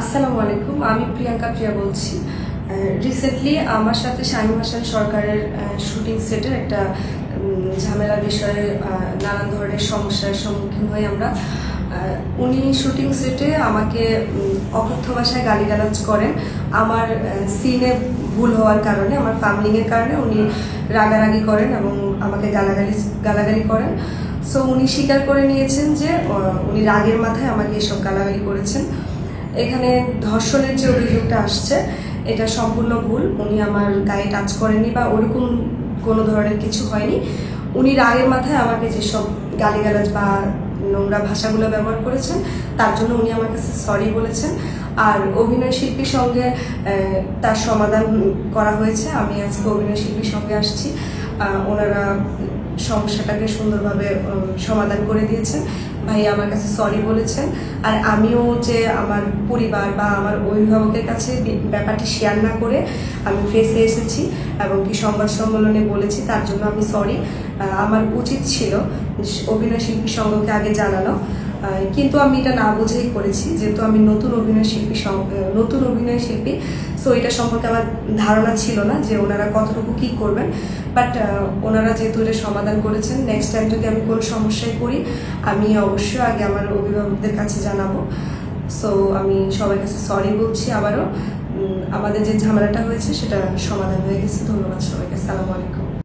আসসালামু আলাইকুম আমি প্রিয়াঙ্কা প্রিয়া বলছি। রিসেন্টলি আমার সাথে শামীম হাসান সরকারের শুটিং সেটের একটা উম, ঝামেলার বিষয়ে নানান ধরনের সমস্যার সম্মুখীন হই আমরা। উনি শুটিং সেটে আমাকে অকথ্য ভাষায় গালিগালাজ করেন। আমার সিনে ভুল হওয়ার কারণে আমার ফামলিংয়ের কারণে উনি রাগারাগি করেন এবং আমাকে গালাগালি গালাগালি করেন। সো উনি স্বীকার করে নিয়েছেন যে উনি রাগের মাথায় আমাকে এসব গালাগালি করেছেন। এখানে ধর্ষণের যে অভিযোগটা আসছে, এটা সম্পূর্ণ ভুল। উনি আমার গায়ে টাচ করেনি বা ওরকম কোনো ধরনের কিছু হয়নি। উনি রাগের মাথায় আমাকে যেসব গালিগালাজ বা নোংরা ভাষাগুলো ব্যবহার করেছেন, তার জন্য উনি আমার কাছে সরি বলেছেন। আর অভিনয় শিল্পীর সঙ্গে তার সমাধান করা হয়েছে। আমি আজকে অভিনয় শিল্পীর সঙ্গে আসছি। ওনারা সমস্যাটাকে সুন্দরভাবে সমাধান করে দিয়েছেন। ভাই আমার কাছে সরি বলেছেন। আর আমিও যে আমার পরিবার বা আমার অভিভাবকের কাছে ব্যাপারটি শেয়ার না করে আমি ফেসে এসেছি এবং কি সংবাদ সম্মেলনে বলেছি, তার জন্য আমি সরি আমার উচিত ছিল অভিনয় শিল্পী সংঘকে আগে জানানো। কিন্তু আমি এটা না বুঝেই করেছি, যেহেতু আমি নতুন অভিনয় শিল্পী নতুন অভিনয় শিল্পী সো এটা সম্পর্কে আমার ধারণা ছিল না যে ওনারা কতটুকু কি করবেন বাট ওনারা যেহেতু এটা সমাধান করেছেন নেক্সট টাইম যদি আমি কোনো সমস্যায় পড়ি, আমি অবশ্যই আগে আমার অভিভাবকদের কাছে জানাব। সো আমি সবার কাছে সরি বলছি আবারও। আমাদের যে ঝামেলাটা হয়েছে, সেটা সমাধান হয়ে গেছে। ধন্যবাদ সবাইকে। আসসালামু আলাইকুম।